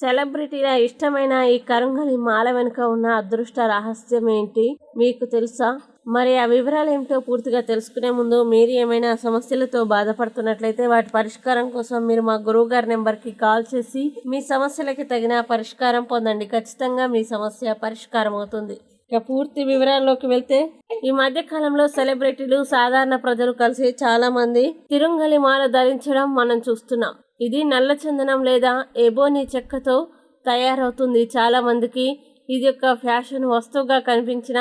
సెలబ్రిటీల ఇష్టమైన ఈ కరుంగలి మాల వెనుక ఉన్న అదృష్ట రహస్యం ఏంటి? మీకు తెలుసా? మరి ఆ వివరాలు ఏమిటో పూర్తిగా తెలుసుకునే ముందు మీరు ఏమైనా సమస్యలతో బాధపడుతున్నట్లయితే వాటి పరిష్కారం కోసం మీరు మా గురువు గారి నెంబర్కి కాల్ చేసి మీ సమస్యలకి తగిన పరిష్కారం పొందండి. ఖచ్చితంగా మీ సమస్య పరిష్కారం అవుతుంది. ఇక పూర్తి వివరాల్లోకి వెళ్తే ఈ మధ్య కాలంలో సెలబ్రిటీలు సాధారణ ప్రజలు కలిసి చాలా మంది తిరుంగలి మాల ధరించడం మనం చూస్తున్నాం. ఇది నల్ల చందనం లేదా ఎబోని చెక్కతో తయారవుతుంది చాలామందికి ఇది ఒక ఫ్యాషన్ వస్తువుగా కనిపించిన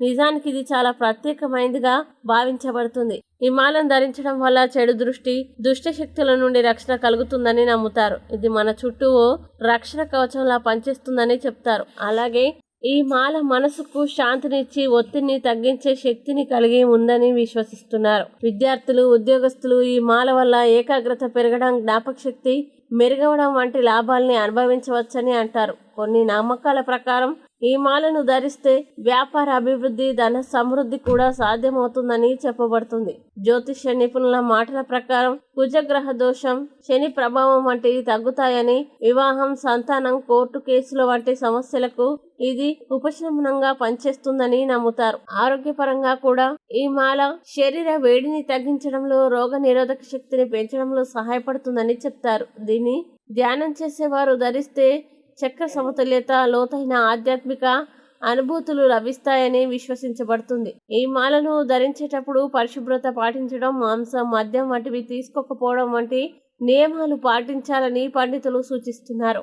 నిజానికి ఇది చాలా ప్రత్యేకమైనదిగా భావించబడుతుంది. ఈ మాలను ధరించడం వల్ల చెడు దృష్టి దుష్ట శక్తుల నుండి రక్షణ కలుగుతుందని నమ్ముతారు. ఇది మన చుట్టూ రక్షణ కవచంలా పనిచేస్తుందని చెప్తారు. అలాగే ఈ మాల మనసుకు శాంతినిచ్చి ఒత్తిడిని తగ్గించే శక్తిని కలిగి ఉందని విశ్వసిస్తున్నారు. విద్యార్థులు ఉద్యోగస్తులు ఈ మాల వల్ల ఏకాగ్రత పెరగడం జ్ఞాపక శక్తి మెరుగవడం వంటి లాభాల్ని అనుభవించవచ్చని అంటారు. కొన్ని నమ్మకాల ప్రకారం ఈ మాలను ధరిస్తే వ్యాపార అభివృద్ధి ధన సమృద్ధి కూడా సాధ్యమవుతుందని చెప్పబడుతుంది. జ్యోతిష్య నిపుణుల మాటల ప్రకారం కుజగ్రహ దోషం శని ప్రభావం వంటివి తగ్గుతాయని వివాహం సంతానం కోర్టు కేసుల వంటి సమస్యలకు ఇది ఉపశమనంగా పనిచేస్తుందని నమ్ముతారు. ఆరోగ్యపరంగా కూడా ఈ మాల శరీర వేడిని తగ్గించడంలో రోగ నిరోధక శక్తిని పెంచడంలో సహాయపడుతుందని చెప్తారు. దీన్ని ధ్యానం చేసేవారు ధరిస్తే చక్ర సమతుల్యత లోతైన ఆధ్యాత్మిక అనుభూతులు లభిస్తాయని విశ్వసించబడుతుంది. ఈ మాలను ధరించేటప్పుడు పరిశుభ్రత పాటించడం మాంసం మద్యం వంటివి తీసుకోకపోవడం వంటి నియమాలు పాటించాలని పండితులు సూచిస్తున్నారు.